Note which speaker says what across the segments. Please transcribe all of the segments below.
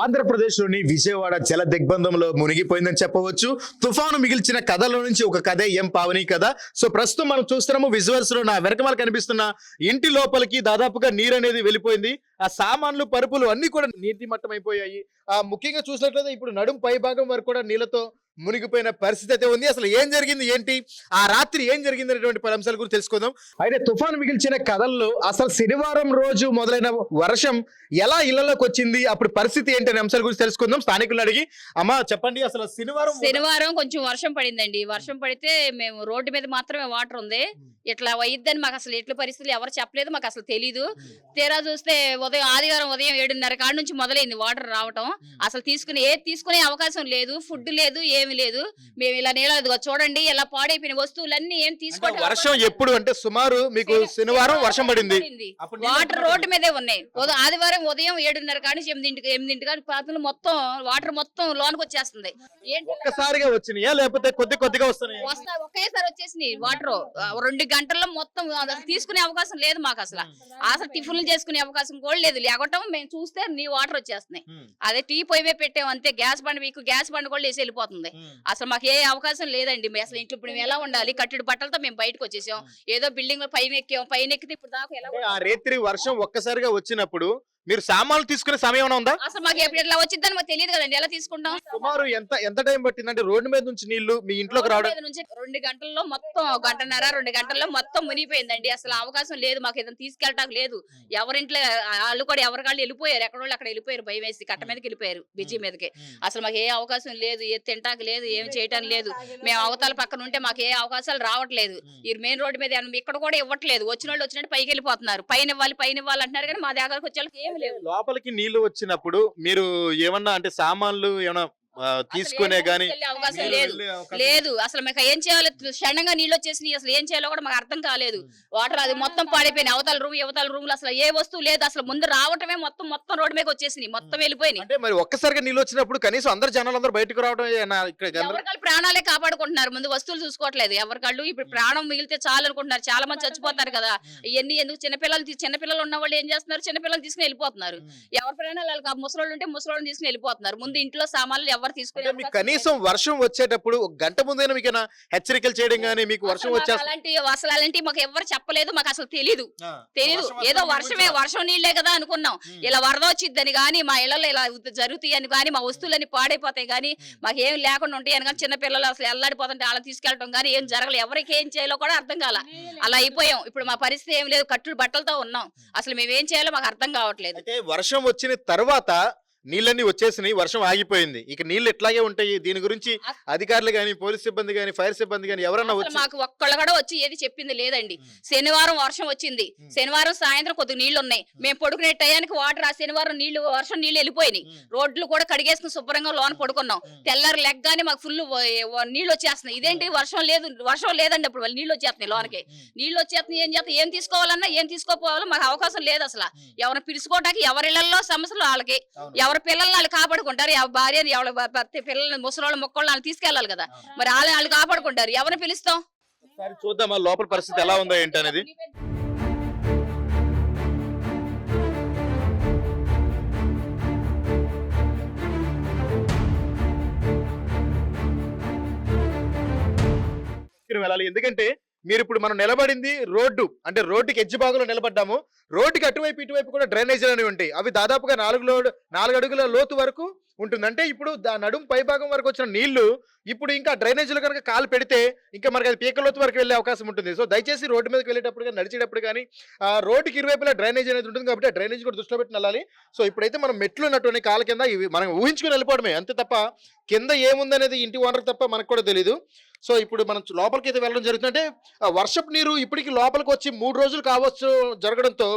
Speaker 1: ఆంధ్రప్రదేశ్లోని విజయవాడ జల దిగ్బంధంలో మునిగిపోయిందని చెప్పవచ్చు. తుఫాను మిగిల్చిన కథలో నుంచి ఒక కథ ఏం పావని కథ. సో ప్రస్తుతం మనం చూస్తున్నాము విజువల్స్లో నా వెనకమాల కనిపిస్తున్న ఇంటి లోపలికి దాదాపుగా నీరు అనేది వెళ్ళిపోయింది. ఆ సామాన్లు పరుపులు అన్ని కూడా నీటి మట్టం అయిపోయాయి ఆ ముఖ్యంగా చూసినట్లయితే ఇప్పుడు నడుం పై భాగం వరకు కూడా నీళ్ళతో మునిగిపోయిన పరిస్థితి అయితే ఉంది. అసలు ఏం జరిగింది? ఏంటి? ఆ రాత్రి ఏం జరిగింది అనేటువంటి పలు అంశాల గురించి తెలుసుకుందాం. అయితే తుఫాను మిగిల్చిన కథల్లో అసలు శనివారం రోజు మొదలైన వర్షం ఎలా ఇళ్ళలోకి వచ్చింది? అప్పుడు పరిస్థితి ఏంటి అనే అంశాల గురించి తెలుసుకుందాం. స్థానికులను అడిగి అమ్మా చెప్పండి అసలు శనివారం
Speaker 2: శనివారం కొంచెం వర్షం పడిందండి. వర్షం పడితే మేము రోడ్డు మీద మాత్రమే వాటర్ ఉంది. ఇట్లా వయ్యిద్దని మాకు అసలు ఎట్ల పరిస్థితులు ఎవరు చెప్పలేదు మాకు అసలు తెలీదు తీరా చూస్తే ఉదయం ఆదివారం ఉదయం ఏడున్నర కాడ నుంచి మొదలైంది వాటర్ రావటం. అసలు తీసుకునే ఏది తీసుకునే అవకాశం లేదు ఫుడ్ లేదు ఏమి లేదు. మేము ఇలా నీళ్ళ చూడండి ఇలా పాడైపోయిన వస్తువులన్నీ ఏం తీసుకోవడం
Speaker 1: వర్షం ఎప్పుడు అంటే సుమారు మీకు శనివారం వర్షం పడింది.
Speaker 2: వాటర్ రోడ్డు మీదే ఉన్నాయి. ఆదివారం ఉదయం ఏడున్నర కాడ నుంచి ఎనిమిదింటికి ఎనిమిదింటి కాడ పాత్రలు మొత్తం వాటర్ మొత్తం లోనికి వచ్చేస్తుంది.
Speaker 1: ఒక్కసారిగా వచ్చినాయా? లేకపోతే కొద్ది కొద్దిగా వస్తున్నాయి?
Speaker 2: వస్తా ఒకేసారి వచ్చేసింది వాటర్. రెండు గంటల్లో మొత్తం అసలు తీసుకునే అవకాశం లేదు మాకు అసలు. అసలు టిఫిన్లు చేసుకునే అవకాశం కూడా లేదు. లేకటం మేము చూస్తే నీ వాటర్ వచ్చేస్తున్నాయి. అదే టీ పొయ్యి మీద పెట్టాం అంతే. గ్యాస్ బండ మీకు గ్యాస్ బండ కూడా వేసి వెళ్ళిపోతుంది. అసలు మాకు ఏ అవకాశం లేదండి. అసలు ఇంట్లో ఇప్పుడు మేము ఎలా ఉండాలి? కట్టుడు బట్టలతో మేము బయటకు వచ్చేసాం. ఏదో బిల్డింగ్ పైన ఎక్కాం. పైన ఎక్కితే ఇప్పుడు దాకా ఎలా
Speaker 1: రేత్రి వర్షం ఒక్కసారిగా వచ్చినప్పుడు మీరు సామాన్లు తీసుకునే సమయం ఏమైనా ఉందా?
Speaker 2: అసలు మాకు ఎప్పుడు ఎట్లా వచ్చిందని మాకు తెలియదు కదండి. ఎలా తీసుకుంటాం?
Speaker 1: సుమారు ఎంత ఎంత టైం పట్టింది అంటే రోడ్డు మీద నుంచి నీళ్ళు మీ ఇంట్లోకి
Speaker 2: రోడ్డు
Speaker 1: రావడం?
Speaker 2: మీద నుంచి రెండు గంటల్లో మొత్తం గంటన్నర రెండు గంటల్లో మొత్తం మునిగిపోయిందండి. అసలు అవకాశం లేదు. మాకు ఏదైనా తీసుకెళ్ళటానికి లేదు. ఎవరింట్లో వాళ్ళు కూడా ఎవరి వాళ్ళు వెళ్ళిపోయారు. ఎక్కడ వాళ్ళు అక్కడ వెళ్ళిపోయారు. భయం వేసి కట్ట మీదకి వెళ్ళిపోయారు బిజీ మీదకి. అసలు మాకు ఏ అవకాశం లేదు. ఏ తింటాకి లేదు. ఏం చేయటానికి లేదు. మేము అవతల పక్కన ఉంటే మాకు ఏ అవకాశాలు రావట్లేదు. ఈ మెయిన్ రోడ్డు మీద ఇక్కడ కూడా ఇవ్వట్లేదు. వచ్చిన వాళ్ళు వచ్చినట్టు పైకి వెళ్ళిపోతున్నారు. పైన ఇవ్వాలి పైన ఇవ్వాలి అంటున్నారు కానీ మా దగ్గరకు వచ్చే
Speaker 1: లోపలికి నీళ్ళు వచ్చినప్పుడు మీరు ఏమన్నా అంటే సామాన్లు ఏమన్నా తీసుకునే గానీ
Speaker 2: అవకాశం లేదు. లేదు. అసలు మీకు ఏం చేయాలో క్షణంగా నీళ్ళు వచ్చేసినాయి. అసలు ఏం చేయాలో కూడా మాకు అర్థం కాలేదు. వాటర్ అది మొత్తం పాడైపోయినాయి. అవతల రూమ్ యువతల రూమ్లో అసలు ఏ వస్తువు లేదు. అసలు ముందు రావటమే మొత్తం మొత్తం రోడ్డు మీద వచ్చేసినాయి. మొత్తం వెళ్ళిపోయినాయి.
Speaker 1: అంటే మరి ఒక్కసారిగా నీళ్ళు వచ్చినప్పుడు కనీసం అందరు జనాలు అందరూ బయటకు రావడం
Speaker 2: ఎవరికాళ్ళు ప్రాణాలే కాపాడుకుంటున్నారు. ముందు వస్తువులు చూసుకోవట్లేదు. ఎవరికాళ్ళు ఇప్పుడు ప్రాణం మిగిలితే చాలు అనుకుంటున్నారు. చాలా మంది చచ్చిపోతారు కదా. ఇవన్నీ ఎందుకు చిన్నపిల్లలు చిన్నపిల్లలు ఉన్న వాళ్ళు ఏం చేస్తున్నారు? చిన్నపిల్లలు తీసుకుని వెళ్ళిపోతున్నారు. ఎవరి ప్రాణాలు ముసలోళ్ళు ఉంటే ముసలోళ్ళని తీసుకుని వెళ్ళిపోతున్నారు. ముందు ఇంట్లో సామాన్లు ఎవరు తీసుకుని
Speaker 1: మీకు కనీసం వర్షం వచ్చేటప్పుడు ఒక గంట ముందైనా మీకు హెచ్చరికలు చేయడం గానీ మీకు వర్షం
Speaker 2: అలాంటి అసలు అలాంటి మాకు ఎవరు చెప్పలేదు మాకు అసలు తెలీదు. తెలీదు. ఏదో వర్షమే వర్షం నీళ్ళే కదా అనుకున్నాం. ఇలా వరద వచ్చిద్దని కానీ మా ఇళ్ళలో ఇలా జరుగుతాయి అని కానీ మా వస్తువులన్నీ పాడైపోతాయి కానీ మాకు ఏం లేకుండా ఉంటాయి అని కానీ చిన్న పిల్లలు అసలు ఎల్లాడిపోతుంటే అలా తీసుకెళ్ళటం కానీ ఏం జరగలేదు ఎవరికి ఏం చేయాలో కూడా అర్థం కాల. అలా అయిపోయాం. ఇప్పుడు మా పరిస్థితి ఏం లేదు. కట్టుడు బట్టలతో ఉన్నాం. అసలు మేము ఏం చేయాలో మాకు అర్థం కావట్లేదు.
Speaker 1: అయితే వర్షం వచ్చిన తర్వాత నీళ్ళన్నీ వచ్చేసినాయి వర్షం ఆగిపోయింది. ఇక నీళ్ళు ఎట్లాగే ఉంటాయి? దీని గురించి అధికారులు గాని పోలీస్ సిబ్బంది గాని ఫైర్ సిబ్బంది గాని ఎవరన్నా వచ్చి
Speaker 2: మాకు ఒక్కళ్ళు కూడా వచ్చి ఏది చెప్పింది లేదండి. శనివారం వర్షం వచ్చింది. శనివారం సాయంత్రం కొద్దిగా నీళ్ళు ఉన్నాయి మేము పడుకునే టయానికి వాటర్ ఆ శనివారం నీళ్ళు వర్షం నీళ్ళు వెళ్ళిపోయినాయి. రోడ్లు కూడా కడిగేసుకుని శుభ్రంగా లోన పడుకున్నాం. తెల్లారు లెగ్గానే మాకు ఫుల్ నీళ్ళు వచ్చేస్తున్నాయి ఇదేంటి? వర్షం లేదు వర్షం లేదండి అప్పుడు వాళ్ళు నీళ్ళు వచ్చేస్తున్నాయి లోనకి నీళ్ళు వచ్చేస్తున్నాయి ఏం చేస్తాం ఏం తీసుకోవాలన్నా ఏం తీసుకోపోవాలో మాకు అవకాశం లేదు అసలు. ఎవరిని పిలుచుకోవడానికి ఎవరి ఇళ్ళలో సమస్యలు వాళ్ళకి. ఎవరి పిల్లల్ని వాళ్ళు కాపాడుకుంటారు. ఎవరి భార్యని ఎవరి భర్త పిల్లల్ని ముసలోళ్ళ మొక్కలు వాళ్ళు తీసుకెళ్ళాలి కదా. మరి వాళ్ళు వాళ్ళు కాపాడుకుంటారు. ఎవరిని పిలుస్తాం?
Speaker 1: చూద్దామా లోపల పరిస్థితి ఎలా ఉందో ఏంటి అనేది. తీసుకుని వెళ్ళాలి. ఎందుకంటే మీరు ఇప్పుడు మనం నిలబడింది రోడ్డు అంటే రోడ్డుకి ఎడ్జ్ భాగంలో నిలబడ్డాము. రోడ్డుకి అటువైపు ఇటువైపు కూడా డ్రైనేజీలు అనేవి ఉంటాయి. అవి దాదాపుగా నాలుగు లో నాలుగు అడుగుల లోతు వరకు ఉంటుంది అంటే ఇప్పుడు దా నడుము పైభాగం వరకు వచ్చిన నీళ్ళు ఇప్పుడు ఇంకా డ్రైనేజీలు కనుక కాలు పెడితే ఇంకా మనకి అది పీకలోతు వరకు వెళ్ళే అవకాశం ఉంటుంది. సో దయచేసి రోడ్డు మీదకి వెళ్ళేటప్పుడు కానీ నడిచేటప్పుడు కానీ ఆ రోడ్డుకి ఇరువైపులా డ్రైనేజ్ అనేది ఉంటుంది కాబట్టి ఆ డ్రైనేజ్ కూడా దృష్టిలో పెట్టి వెళ్ళాలి. సో ఇప్పుడైతే మనం మెట్లు ఉన్నటువంటి కాల కింద ఇవి మనం ఊహించుకుని వెళ్ళిపోవడమే. అంతే తప్ప కింద ఏముందనేది ఇంటి ఓనర్ తప్ప మనకు కూడా తెలియదు సో ఇప్పుడు మనం లోపలికి అయితే వెళ్ళడం జరుగుతుందంటే ఆ వర్షపు నీరు ఇప్పటికి లోపలికి వచ్చి మూడు రోజులు కావచ్చు జరగడంతో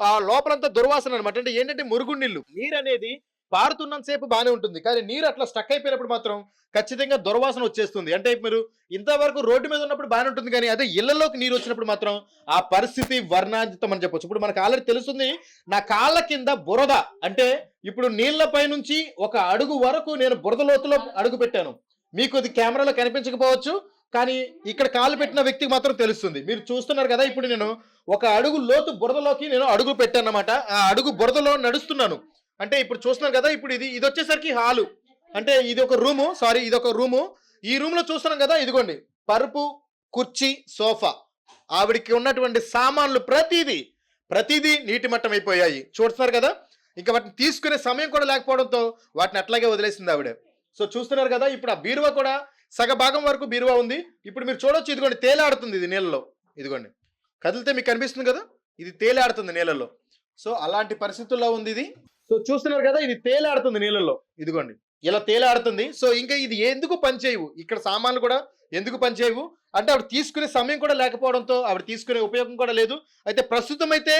Speaker 1: ఆ లోపలంతా దుర్వాసన అనమాట అంటే ఏంటంటే మురుగు నీళ్ళు నీరు అనేది పారుతున్నంతసేపు బాగానే ఉంటుంది. కానీ నీరు అట్లా స్టక్ అయిపోయినప్పుడు మాత్రం ఖచ్చితంగా దుర్వాసన వచ్చేస్తుంది. అంటే మీరు ఇంతవరకు రోడ్డు మీద ఉన్నప్పుడు బాగానే ఉంటుంది. కానీ అదే ఇళ్ళలోకి నీరు వచ్చినప్పుడు మాత్రం ఆ పరిస్థితి వర్ణాంజితం అని చెప్పొచ్చు. ఇప్పుడు మనకు ఆల్రెడీ తెలుస్తుంది నా కాళ్ళ కింద బురద. అంటే ఇప్పుడు నీళ్ళపై నుంచి ఒక అడుగు వరకు నేను బురద లోతులో అడుగు పెట్టాను. మీకు ఇది కెమెరాలో కనిపించకపోవచ్చు కానీ ఇక్కడ కాలు పెట్టిన వ్యక్తికి మాత్రం తెలుస్తుంది. మీరు చూస్తున్నారు కదా ఇప్పుడు నేను ఒక అడుగు లోతు బురదలోకి నేను అడుగు పెట్టాను అనమాట ఆ అడుగు బురదలో నడుస్తున్నాను. అంటే ఇప్పుడు చూస్తున్నాం కదా ఇప్పుడు ఇది ఇది వచ్చేసరికి హాలు. అంటే ఇది ఒక రూము సారీ ఇది ఒక రూము. ఈ రూమ్లో చూస్తున్నాం కదా ఇదిగోండి పరుపు కుర్చీ సోఫా. ఆవిడికి ఉన్నటువంటి సామాన్లు ప్రతిదీ ప్రతిదీ నీటి మట్టం అయిపోయాయి. చూస్తున్నారు కదా ఇంకా వాటిని తీసుకునే సమయం కూడా లేకపోవడంతో వాటిని అట్లాగే వదిలేసింది ఆవిడ. సో చూస్తున్నారు కదా ఇప్పుడు ఆ బీరువా కూడా సగ భాగం వరకు బీరువా ఉంది. ఇప్పుడు మీరు చూడొచ్చు ఇదిగోండి తేలాడుతుంది ఇది నీళ్ళలో. ఇదిగోండి కదిలితే మీకు కనిపిస్తుంది కదా ఇది తేలాడుతుంది నీళ్ళలో. సో అలాంటి పరిస్థితుల్లో ఉంది ఇది. సో చూస్తున్నారు కదా ఇది తేలాడుతుంది నీళ్ళలో ఇదిగోండి. ఇలా తేలాడుతుంది. సో ఇంకా ఇది ఎందుకు పనిచేయవు ఇక్కడ సామాన్లు కూడా ఎందుకు పనిచేయవు అంటే ఆవిడ తీసుకునే సమయం కూడా లేకపోవడంతో ఆవిడ తీసుకునే ఉపయోగం కూడా లేదు. అయితే ప్రస్తుతం అయితే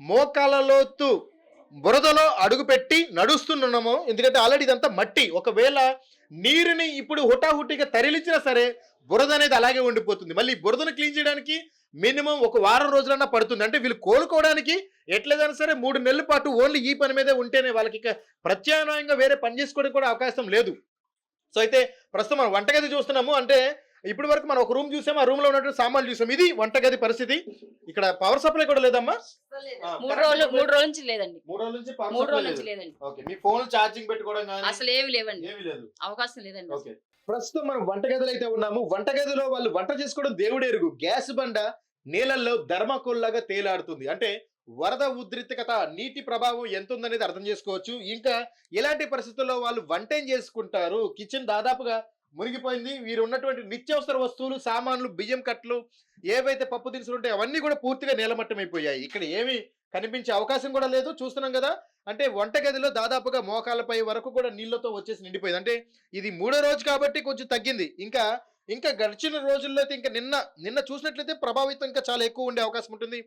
Speaker 1: మోకాలలోతు బురదలో అడుగుపెట్టి నడుస్తున్నాము ఎందుకంటే ఆల్రెడీ ఇదంతా మట్టి. ఒకవేళ నీరుని ఇప్పుడు హుటాహుటిగా తరలించినా సరే బురద అనేది అలాగే ఉండిపోతుంది. మళ్ళీ బురదను క్లీన్ చేయడానికి మినిమం ఒక వారం రోజులన్నా పడుతుంది. అంటే వీళ్ళు కోలుకోవడానికి ఎట్లేదైనా సరే మూడు నెలల పాటు ఓన్లీ ఈ పని మీదే ఉంటేనే వాళ్ళకి ఇక ప్రత్యామ్నాయంగా వేరే పని చేసుకోవడానికి కూడా అవకాశం లేదు. సో అయితే ప్రస్తుతం మనం వంటగది చూస్తున్నాము. అంటే ఇప్పటి వరకు మనం ఒక రూమ్ చూసాము. ఆ రూమ్లో ఉన్నటువంటి సామాన్లు చూసాం ఇది వంటగది పరిస్థితి. ఇక్కడ పవర్ సప్లై కూడా లేదమ్మా?
Speaker 2: మూడు రోజులు మూడు రోజుల నుంచి లేదండి.
Speaker 1: మూడు రోజుల నుంచి
Speaker 2: మూడు రోజుల
Speaker 1: లేదు.
Speaker 2: నుంచి లేదండి.
Speaker 1: ఓకే మీ ఫోన్ ఛార్జింగ్ పెట్టుకోవడం
Speaker 2: అసలు ఏమి లేవండి.
Speaker 1: ఏమీ లేదు.
Speaker 2: అవకాశం లేదండి.
Speaker 1: ఓకే. ప్రస్తుతం మనం వంటగదిలో అయితే ఉన్నాము. వంటగదిలో వాళ్ళు వంట చేసుకోవడం దేవుడెరుగు గ్యాస్ బండ నీళ్ళల్లో ధర్మకోల్లాగా తేలాడుతుంది. అంటే వరద ఉద్రిక్తత నీటి ప్రభావం ఎంత ఉందనేది అర్థం చేసుకోవచ్చు. ఇంకా ఇలాంటి పరిస్థితుల్లో వాళ్ళు వంట ఏం చేసుకుంటారు? కిచెన్ దాదాపుగా మునిగిపోయింది. వీరు ఉన్నటువంటి నిత్యావసర వస్తువులు సామాన్లు బియ్యం కట్లు ఏవైతే పప్పు దినుసులు ఉంటాయో అవన్నీ కూడా పూర్తిగా నేలమట్టం అయిపోయాయి ఇక్కడ ఏమి కనిపించే అవకాశం కూడా లేదు. చూస్తున్నాం కదా అంటే వంటగదిలో దాదాపుగా మోకాలపై వరకు కూడా నీళ్ళతో వచ్చేసి నిండిపోయింది. అంటే ఇది మూడో రోజు కాబట్టి కొంచెం తగ్గింది. ఇంకా ఇంకా గడిచిన రోజుల్లో అయితే ఇంకా నిన్న నిన్న చూసినట్లయితే ప్రభావితం ఇంకా చాలా ఎక్కువ ఉండే అవకాశం ఉంటుంది.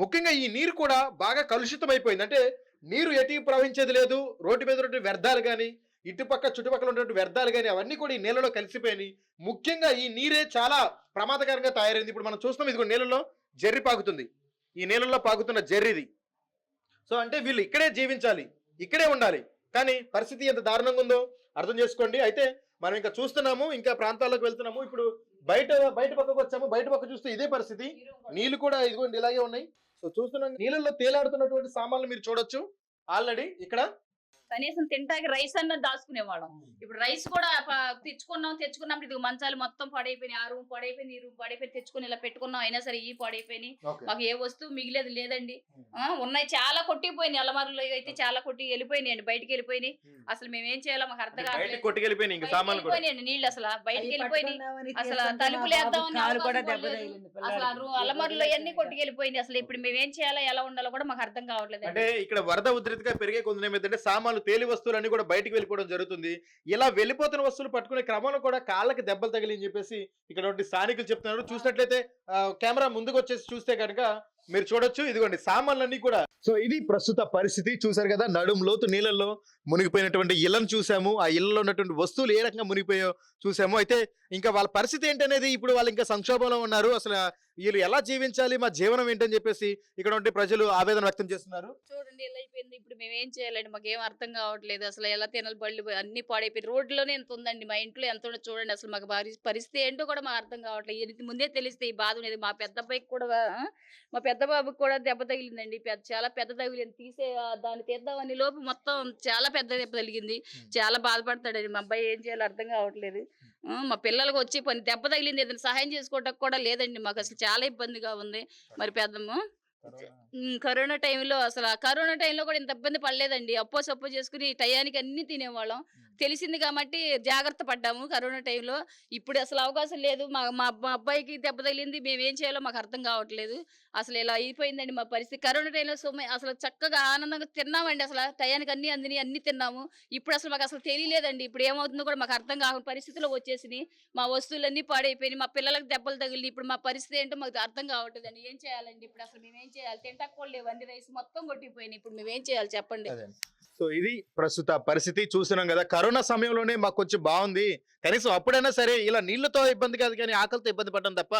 Speaker 1: ముఖ్యంగా ఈ నీరు కూడా బాగా కలుషితం అయిపోయింది. అంటే నీరు ఎటు ప్రవహించేది లేదు. రోడ్డు మీద ఉన్నటువంటి వ్యర్థాలు కానీ ఇటుపక్క చుట్టుపక్కల ఉన్నటువంటి వ్యర్థాలు కానీ అవన్నీ కూడా ఈ నీళ్ళలో కలిసిపోయినాయి. ముఖ్యంగా ఈ నీరే చాలా ప్రమాదకరంగా తయారైంది. ఇప్పుడు మనం చూస్తున్నాం ఇది కూడా నీళ్ళలో జర్రి పాకుతుంది. ఈ నీళ్ళల్లో పాకుతున్న జర్రిది. సో అంటే వీళ్ళు ఇక్కడే జీవించాలి ఇక్కడే ఉండాలి. కానీ పరిస్థితి ఎంత దారుణంగా ఉందో అర్థం చేసుకోండి. అయితే మనం ఇంకా చూస్తున్నాము ఇంకా ప్రాంతాల్లోకి వెళ్తున్నాము. ఇప్పుడు బయట బయట పక్కకు వచ్చాము. బయట పక్క చూస్తే ఇదే పరిస్థితి. నీళ్ళు కూడా ఇదిగోండి ఇలాగే ఉన్నాయి. సో చూస్తున్నాం నీళ్ళల్లో తేలాడుతున్నటువంటి సామాన్లు మీరు చూడొచ్చు. ఆల్రెడీ ఇక్కడ
Speaker 2: కనీసం తింటాకి రైస్ అన్న దాచుకునేవాళ్ళం. ఇప్పుడు రైస్ కూడా తెచ్చుకున్నాం తెచ్చుకున్నప్పుడు ఇది మంచాలు మొత్తం పడైపోయినాయి. ఆ రూమ్ పడైపోయింది ఈ రూమ్ పడైపోయి తెచ్చుకుని ఇలా పెట్టుకున్నాం అయినా సరే ఈ పడైపోయినాయి. మాకు ఏ వస్తువు మిగిలేదు లేదండి. ఆ, ఉన్నాయి. చాలా కొట్టిపోయినాయి అలమారులో అయితే చాలా కొట్టి వెళ్ళిపోయినాయి అండి. బయటికి వెళ్ళిపోయినాయి. అసలు మేము ఏం చేయాలో మాకు అర్థం కావట్లేదు. వెళ్ళిపోయినాయండి నీళ్ళు అసలు. బయటికి వెళ్ళిపోయినాయి. అసలు తలుపులు వేద్దామని అసలు అలమారులో అన్ని కొట్టుకెళ్ళిపోయింది అసలు ఇప్పుడు మేము ఏం చేయాలో ఎలా ఉండాలో కూడా మాకు అర్థం కావట్లేదు
Speaker 1: అంటే ఇక్కడ వరద ఉధృతిగా పెరిగే కొంత సామాన్లు తేలి వస్తువులన్నీ కూడా బయటికి వెళ్ళిపోవడం జరుగుతుంది. ఇలా వెళ్ళిపోతున్న వస్తువులు పట్టుకునే క్రమంలో కూడా కాళ్ళకి దెబ్బలు తగిలి చెప్పేసి ఇక్కడ స్థానికులు చెప్తున్నారు. చూసినట్లయితే కెమెరా ముందుకు వచ్చేసి చూస్తే కనుక మీరు చూడొచ్చు. ఇదిగోండి సామాన్లన్నీ కూడా. సో ఇది ప్రస్తుత పరిస్థితి. చూసారు కదా నడుం లోతు నీళ్ళల్లో మునిగిపోయినటువంటి ఇళ్ళను చూసాము ఆ ఇళ్ళలో ఉన్నటువంటి వస్తువులు ఏ రకంగా మునిగిపోయో చూసాము అయితే ఇంకా వాళ్ళ పరిస్థితి ఏంటనేది ఇప్పుడు వాళ్ళు ఇంకా సంక్షోభంలో ఉన్నారు. అసలు వీళ్ళు ఎలా జీవించాలి మా జీవనం ఏంటని చెప్పేసి ఇక్కడ ఉంటే ప్రజలు ఆవేదన వ్యక్తం చేస్తున్నారు.
Speaker 2: చూడండి ఇలా అయిపోయింది. ఇప్పుడు మేము ఏం చేయాలండి? మాకు ఏం అర్థం కావట్లేదు. అసలు ఎలా తినాలి? బళ్ళు అన్ని పాడైపోయి రోడ్లోనే ఎంత ఉందండి? మా ఇంట్లో ఎంత ఉందో చూడండి. అసలు మాకు పరి- పరిస్థితి ఏంటో కూడా మాకు అర్థం కావట్లేదు. ఇది ముందే తెలిస్తే ఈ బాధ అనేది మా పెద్ద అబ్బాయికి కూడా మా పెద్ద బాబుకి కూడా దెబ్బ తగిలిందండి. పెద్ద చాలా పెద్ద తగిలింది. తీసే దాన్ని తీద్దామని లోపు మొత్తం చాలా పెద్ద దెబ్బ తగిలింది. చాలా బాధపడతాడండి. మా అబ్బాయి ఏం చేయాలో అర్థం కావట్లేదు. మా పిల్లలకు వచ్చి పని దెబ్బ తగిలింది ఏదైనా సహాయం చేసుకోవడానికి కూడా లేదండి మాకు. అసలు చాలా ఇబ్బందిగా ఉంది. మరి పెద్దమ్మ ఉమ్, కరోనా. టైంలో అసలు కరోనా టైంలో కూడా ఇంత ఇబ్బంది పడలేదండి. అప్పో సప్పో చేసుకుని టయానికి అన్ని తినేవాళ్ళం. తెలిసింది కాబట్టి జాగ్రత్త పడ్డాము కరోనా టైంలో. ఇప్పుడు అసలు అవకాశం లేదు. మా మా అబ్బాయికి దెబ్బ తగిలింది. మేము ఏం చేయాలో మాకు అర్థం కావట్లేదు. అసలు ఇలా అయిపోయిందండి మా పరిస్థితి. కరోనా టైంలో సొమ్మ అసలు చక్కగా ఆనందంగా తిన్నామండి అసలు. టయానికి అన్ని అందిని అన్ని తిన్నాము. ఇప్పుడు అసలు మాకు అసలు తెలియలేదండి. ఇప్పుడు ఏమవుతుందో కూడా మాకు అర్థం కాకుండా పరిస్థితిలో వచ్చేసినాయి. మా వస్తువులన్నీ పాడైపోయినాయి. మా పిల్లలకు దెబ్బలు తగిలినాయి. ఇప్పుడు మా పరిస్థితి ఏంటో మాకు అర్థం కావట్లేదండి. ఏం చేయాలండి ఇప్పుడు అసలు? మేము ఏం చేయాలి? తింటాకు లేవు. అన్ని రైస్ మొత్తం కొట్టిపోయినాయి. ఇప్పుడు మేము ఏం చేయాలి చెప్పండి?
Speaker 1: సో ఇది ప్రస్తుత పరిస్థితి. చూసినాం కదా కరోనా సమయంలోనే మాకు కొంచెం బాగుంది. కనీసం అప్పుడైనా సరే ఇలా నీళ్ళతో ఇబ్బంది కాదు కానీ ఆకలితో ఇబ్బంది పడడం తప్ప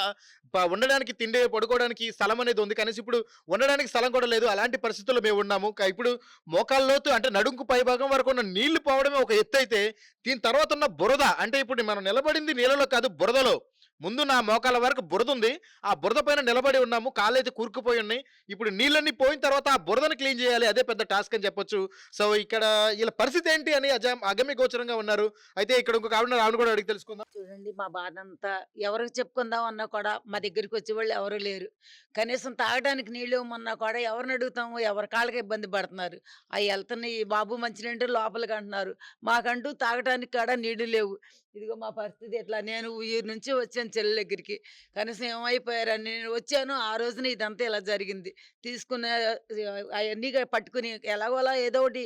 Speaker 1: ఉండడానికి తిండి పడుకోవడానికి స్థలం అనేది ఉంది. కనీసం ఇప్పుడు ఉండడానికి స్థలం కూడా లేదు. అలాంటి పరిస్థితుల్లో మేము ఉన్నాము. ఇప్పుడు మోకాల్లోతు అంటే నడుంకు పై భాగం వరకు ఉన్న నీళ్ళు పోవడమే ఒక ఎత్తు అయితే దీని తర్వాత ఉన్న బురద అంటే ఇప్పుడు మనం నిలబడింది నీళ్ళలో కాదు బురదలో. ముందు నా మోకాల వరకు బురద ఉంది. ఆ బురద పైన నిలబడి ఉన్నాము. కాళ్ళైతే అయితే కూరుకుపోయి ఉన్నాయి. ఇప్పుడు నీళ్ళన్నీ పోయిన తర్వాత ఆ బురదను క్లీన్ చేయాలి. అదే పెద్ద టాస్క్ అని చెప్పొచ్చు. సో ఇక్కడ వీళ్ళ పరిస్థితి ఏంటి అని అజ అగమ్య గోచరంగా ఉన్నారు. అయితే ఇక్కడ ఇంకొక ఆవిడ ఆవిడ కూడా అడిగి తెలుసుకుందాం.
Speaker 3: చూడండి మా బాధ అంతా ఎవరికి చెప్పుకుందాం అన్నా కూడా మా దగ్గరికి వచ్చే వాళ్ళు ఎవరు లేరు. కనీసం తాగడానికి నీళ్ళు ఇవ్వమన్నా కూడా ఎవరిని అడుగుతాము? ఎవరి కాళ్ళకి ఇబ్బంది పడుతున్నారు? అవి వెళ్తున్నాయి బాబు మంచినీళ్ళు లోపలికి అంటున్నారు. మాకంటూ తాగడానికి కూడా నీళ్ళు లేవు. ఇదిగో మా పరిస్థితి ఎట్లా? నేను ఊరి నుంచి వచ్చాను చెల్లి దగ్గరికి. కనీసం ఏమైపోయారని నేను వచ్చాను. ఆ రోజున ఇదంతా ఇలా జరిగింది. తీసుకున్న అవన్నీ పట్టుకుని ఎలాగోలా ఏదో ఒకటి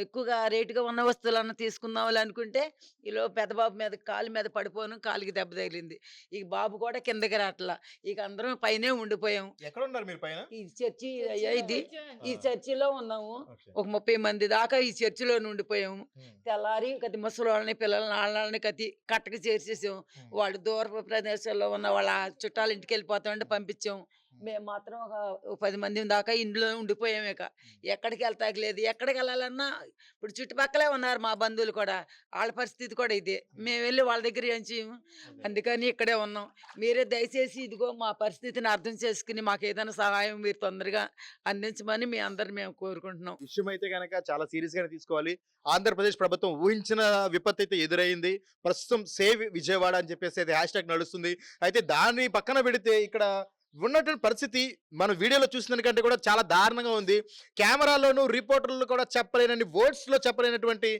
Speaker 3: ఎక్కువగా రేటుగా ఉన్న వస్తువులన్నా తీసుకుందాం అనుకుంటే ఈలో పెద్ద బాబు మీద కాలు మీద పడిపోను కాలుకి దెబ్బ తగిలింది. ఈ బాబు కూడా కిందకి రాట్లా. ఇక అందరం పైనే ఉండిపోయాం.
Speaker 1: ఎక్కడ ఉన్నారు మీరు పైన?
Speaker 3: ఈ చర్చి అయ్యా ఇది ఈ చర్చిలో ఉన్నాము. ఒక ముప్పై మంది దాకా ఈ చర్చిలో ఉండిపోయాము. తెల్లారి కతి ముసలి పిల్లల్ని వాళ్ళని కతి కట్టకి చేర్చేసాం వాళ్ళు దూర ప్రదేశాల్లో ఉన్న వాళ్ళ చుట్టాల ఇంటికి వెళ్ళిపోతామంటే పంపించాం. మేము మాత్రం ఒక పది మంది దాకా ఇంట్లో ఉండిపోయాం ఇక. ఎక్కడికి వెళ్తాకి లేదు. ఎక్కడికి వెళ్ళాలన్నా ఇప్పుడు చుట్టుపక్కలే ఉన్నారు మా బంధువులు కూడా. వాళ్ళ పరిస్థితి కూడా ఇదే. మేము వెళ్ళి వాళ్ళ దగ్గర ఏం చేయము. అందుకని ఇక్కడే ఉన్నాం. మీరే దయచేసి ఇదిగో మా పరిస్థితిని అర్థం చేసుకుని మాకు ఏదైనా సహాయం మీరు తొందరగా అందించమని మీ అందరు మేము కోరుకుంటున్నాం.
Speaker 1: విషయం అయితే కనుక చాలా సీరియస్ గానే తీసుకోవాలి. ఆంధ్రప్రదేశ్ ప్రభుత్వం ఊహించిన విపత్తు అయితే ఎదురైంది. ప్రస్తుతం సేవ్ విజయవాడ అని చెప్పేసి అయితే హ్యాష్ ట్యాగ్ నడుస్తుంది. అయితే దాన్ని పక్కన పెడితే ఇక్కడ ఉన్నటువంటి పరిస్థితి మనం వీడియోలో చూసినకంటే కూడా చాలా దారుణంగా ఉంది. కెమెరాలోను రిపోర్టర్లు కూడా చెప్పలేనని వర్డ్స్లో చెప్పలేనటువంటి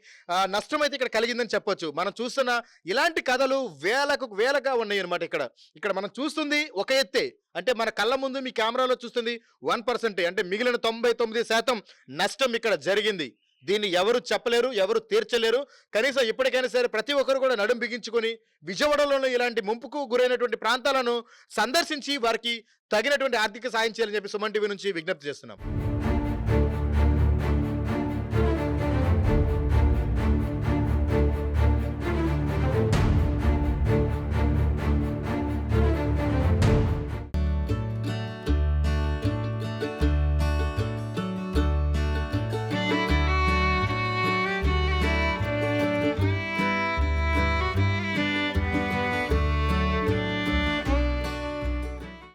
Speaker 1: నష్టం అయితే ఇక్కడ కలిగిందని చెప్పొచ్చు. మనం చూస్తున్న ఇలాంటి కథలు వేలకు వేలగా ఉన్నాయి అనమాట ఇక్కడ. ఇక్కడ మనం చూస్తుంది ఒక ఎత్తే. అంటే మన కళ్ళ ముందు మీ కెమెరాలో చూస్తుంది వన్ పర్సెంటే. అంటే మిగిలిన తొంభై తొమ్మిది శాతం నష్టం ఇక్కడ జరిగింది. దీన్ని ఎవరు చెప్పలేరు ఎవరు తీర్చలేరు. కనీసం ఇప్పటికైనా సరే ప్రతి ఒక్కరు కూడా నడుం బిగించుకొని విజయవాడలోని ఇలాంటి ముంపుకు గురైనటువంటి ప్రాంతాలను సందర్శించి వారికి తగినటువంటి ఆర్థిక సాయం చేయాలని చెప్పి సుమన్ టీవీ నుంచి విజ్ఞప్తి చేస్తున్నాం.